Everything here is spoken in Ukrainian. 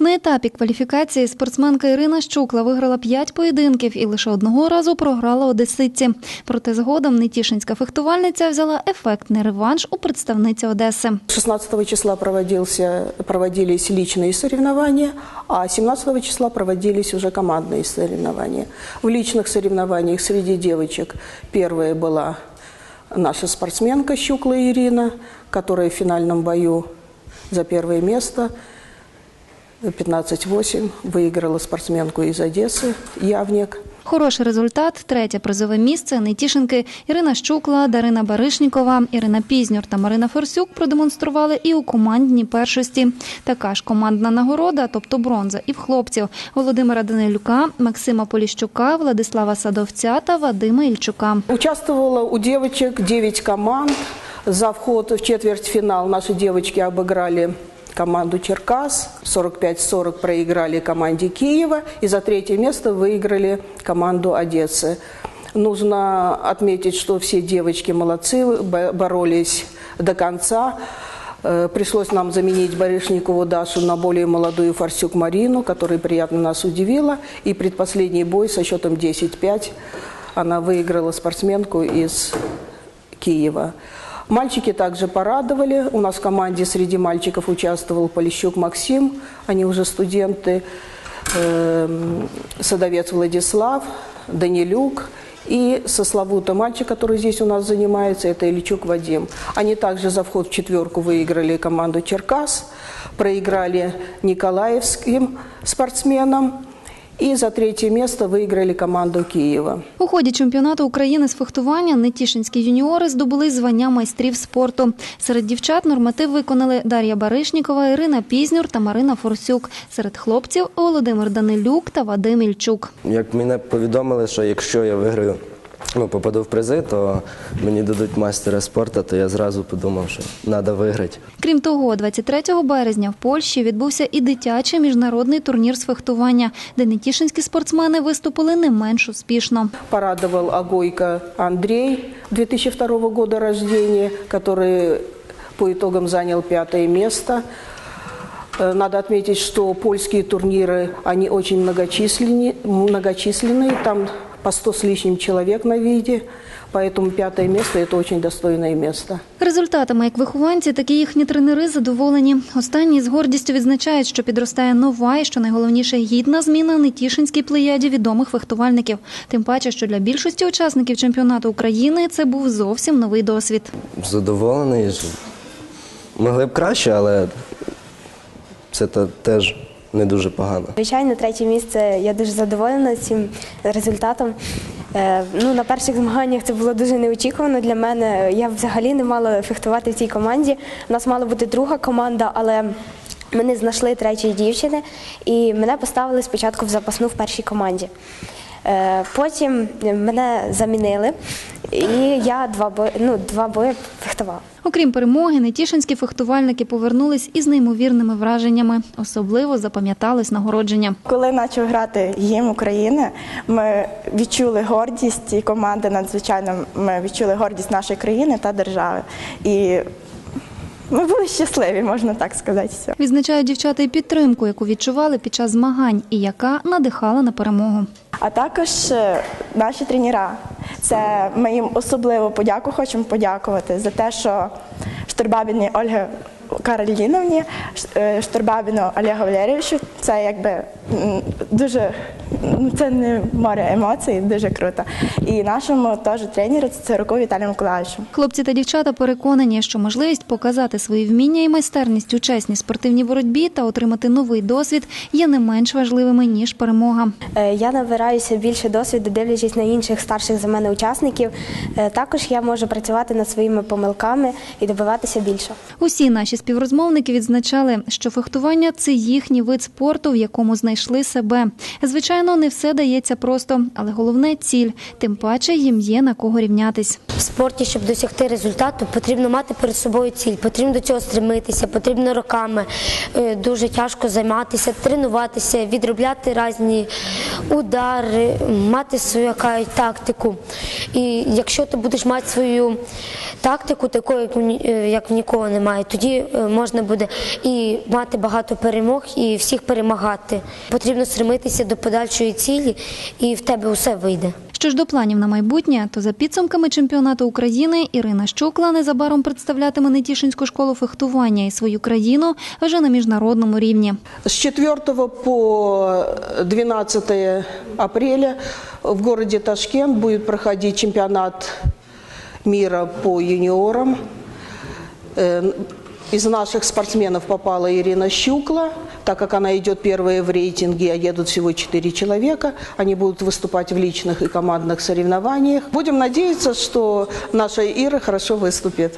На етапі кваліфікації спортсменка Ірина Щукла виграла п'ять поєдинків і лише одного разу програла одеситці. Проте згодом нетішинська фехтувальниця взяла ефектний реванш у представниці Одеси. 16 числа проводился, проводились личные соревнования, а 17 числа проводились уже командные соревнования. В личных соревнованиях среди девочек первая была наша спортсменка Щукла Ирина, которая в финальном бою за первое место 15-8 выиграла спортсменку из Одессы Явник. Хороший результат, третє призове місце нетішинки Ірина Щукла, Дарина Баришнікова, Ірина Пізнюр та Марина Форсюк продемонстрували і у командній першості. Така ж командна нагорода, тобто бронза, і в хлопців Володимира Данилюка, Максима Поліщука, Владислава Садовця та Вадима Ільчука. Участвовало у девочек 9 команд. За вход в четвертьфинал наши девочки обыграли команду Черкас. 45-40 проиграли команде Киева. И за третье место выиграли команду Одессы. Нужно отметить, что все девочки молодцы, бо- боролись до конца. Э, Пришлось нам заменить Барышникову Дашу на более молодую Форсюк Марину, которая приятно нас удивила. И предпоследний бой со счетом 10-5 она выиграла спортсменку из Киева. Мальчики также порадовали. У нас в команде среди мальчиков участвовал Полищук Максим, они уже студенты, эм, Садовец Владислав, Данилюк. И сословутый мальчик, который здесь у нас занимается, это Ильичук Вадим. Они также за вход в четверку выиграли команду Черкас, проиграли николаевским спортсменам и за третє місце виграли команду Києва. У ході чемпіонату України з фехтування нетішинські юніори здобули звання майстрів спорту. Серед дівчат норматив виконали Дар'я Баришнікова, Ірина Пізнюр та Марина Форсюк. Серед хлопців Володимир Данилюк та Вадим Ільчук. Як мене повідомили, що якщо я виграю, ну, попаду в призи, то мені дадуть майстера спорту, то я зразу подумав, що треба виграти. Крім того, 23 березня в Польщі відбувся і дитячий міжнародний турнір з фехтування, де нетішинські спортсмени виступили не менш успішно. Порадовал Агойко Андрей 2002 года рождения, который по итогам занял пятое место. Э, Надо отметить, что польские турниры, они очень многочисленны- многочисленные, там по 100 с лишним человек на виде, поэтому пятое место – это очень достойное место. Результатами як вихованці, так і їхні тренери задоволені. Останні з гордістю відзначають, що підростає нова і, що найголовніше, гідна зміна нетішинській плеяді відомих фехтувальників. Тим паче, що для більшості учасників чемпіонату України це був зовсім новий досвід. Задоволений. Могли б краще, але це теж не дуже погано. Звичайно, третє місце. Я дуже задоволена цим результатом. Е, Ну, на перших змаганнях це було дуже неочікувано для мене. Я взагалі не мала фехтувати в цій команді. У нас мала бути друга команда, але ми не знайшли третьої дівчини, і мене поставили спочатку в запасну в першій команді. Е, Потім мене замінили, і я два бої, ну, два бої фехтувала. Окрім перемоги, нетішинські фехтувальники повернулись із неймовірними враженнями. Особливо запам'яталось нагородження. Коли почав грати гімн України, ми відчули гордість і команди надзвичайно ми відчули гордість нашої країни та держави. І ми були щасливі, можна так сказати. Відзначають дівчата і підтримку, яку відчували під час змагань, і яка надихала на перемогу. А також е, наші тренера. Це ми їм особливо подяку хочемо подякувати за те, що Штурбабіні Ольги Кароліновні, е, Штурбабіну Олегу Валерійовичу, це якби дуже ну, це не море емоцій, дуже круто. І нашому теж тренеру Царуку Віталію Миколаївичу. Хлопці та дівчата переконані, що можливість показати свої вміння і майстерність у чесній спортивній боротьбі та отримати новий досвід є не менш важливими ніж перемога. Е, Я набираюся більше досвіду, дивлячись на інших старших за мене учасників. Е, Також я можу працювати над своїми помилками і добиватися більше. Усі наші співрозмовники відзначали, що фехтування це їхній вид спорту, в якому знайшли себе. Звичайно, Звичайно, не все дається просто, але головне ціль. Тим паче їм є на кого рівнятись. В спорті, щоб досягти результату, потрібно мати перед собою ціль, потрібно до цього стремитися, потрібно роками е, дуже тяжко займатися, тренуватися, відробляти різні удари, мати свою яка- тактику. І якщо ти будеш мати свою тактику, таку, як, е, в нікого немає, тоді е, можна буде і мати багато перемог, і всіх перемагати. Потрібно стремитися до подальшої цілі, і в тебе усе вийде. Що ж до планів на майбутнє, то за підсумками чемпіонату України Ірина Щукла незабаром представлятиме Нетішинську школу фехтування і свою країну вже на міжнародному рівні. С 4 по 12 апреля в городе Ташкент будет проходить чемпионат мира по юниорам. Э, Из наших спортсменов попала Ирина Щукла, так как она идет первая в рейтинге, а едут всего 4 человека. Они будут выступать в личных и командных соревнованиях. Будем надеяться, что наша Ира хорошо выступит.